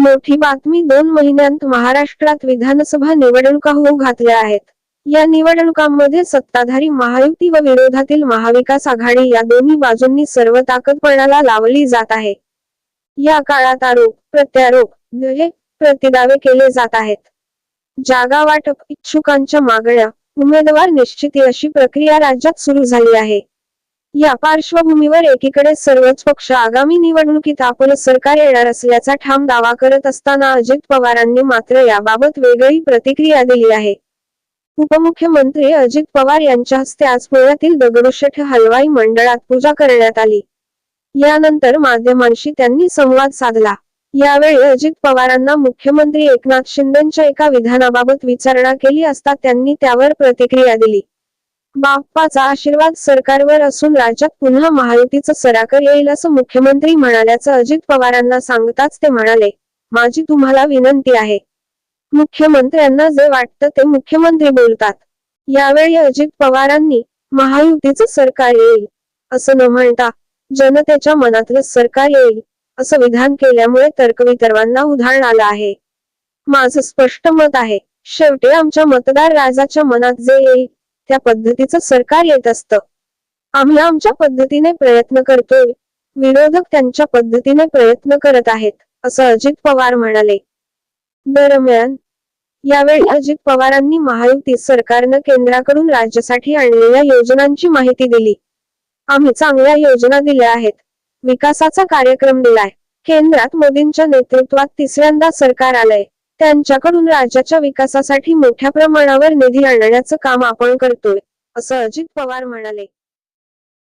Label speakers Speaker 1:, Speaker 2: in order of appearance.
Speaker 1: मोठी बातमी दोन महिन्यांत महाराष्ट्रात विधानसभा निवडणुका होऊ घातल्या आहेत. या निवडणुकांमध्ये सत्ताधारी महायुती व विरोधातील महाविकास आघाडी या दोन्ही बाजूंनी सर्व ताकदपणाला लावली जात आहे. या काळात आरोप प्रत्यारोप प्रतिदावे केले जात आहेत. जागा वाटप इच्छुकांच्या मागण्या उमेदवार निश्चिती अशी प्रक्रिया राज्यात सुरू झाली आहे. या पार्श्वभूमीवर एकीकडे सर्वच पक्ष आगामी निवडणुकीत आपलं सरकार येणार असल्याचा ठाम दावा करत असताना अजित पवारांनी मात्र याबाबत वेगळी प्रतिक्रिया दिली आहे. उपमुख्यमंत्री अजित पवार यांच्या हस्ते आज पुण्यातील दगडूशेठ हलवाई मंडळात पूजा करण्यात आली. यानंतर माध्यमांशी त्यांनी संवाद साधला. यावेळी अजित पवारांना मुख्यमंत्री एकनाथ शिंदेच्या एका विधानाबाबत विचारणा केली असता त्यांनी त्यावर प्रतिक्रिया दिली. बाप्पाचा आशीर्वाद सरकारवर असून राज्यात पुन्हा महायुतीचं सराकर येईल असं मुख्यमंत्री म्हणाल्याचं अजित पवारांना सांगताच ते म्हणाले. माझी तुम्हाला विनंती आहे. मुख्यमंत्र्यांना जे वाटतं ते मुख्यमंत्री बोलतात. यावेळी अजित पवारांनी महायुतीचं सरकार येईल असं न म्हणता जनतेच्या मनातलं सरकार येईल असं विधान केल्यामुळे तर्कवितर्वांना उधाण आलं आहे. माझं स्पष्ट मत आहे शेवटी आमच्या मतदार राजाच्या मनात जे येईल त्या पद्धतीचं सरकार येत असतं. आम्ही आमच्या पद्धतीने प्रयत्न करतोय. विरोधक त्यांच्या पद्धतीने प्रयत्न करत आहेत असं अजित पवार म्हणाले. दरम्यान यावेळी अजित पवारांनी महायुती सरकारनं केंद्राकडून राज्यासाठी आणलेल्या योजनांची माहिती दिली. आम्ही चांगल्या योजना दिल्या आहेत. विकासाचा कार्यक्रम दिलाय. केंद्रात मोदींच्या नेतृत्वात तिसऱ्यांदा सरकार आलंय. त्यांच्याकडून राज्याच्या विकासासाठी मोठ्या प्रमाणावर निधी आणण्याचं काम आपण करतोय असं अजित पवार म्हणाले.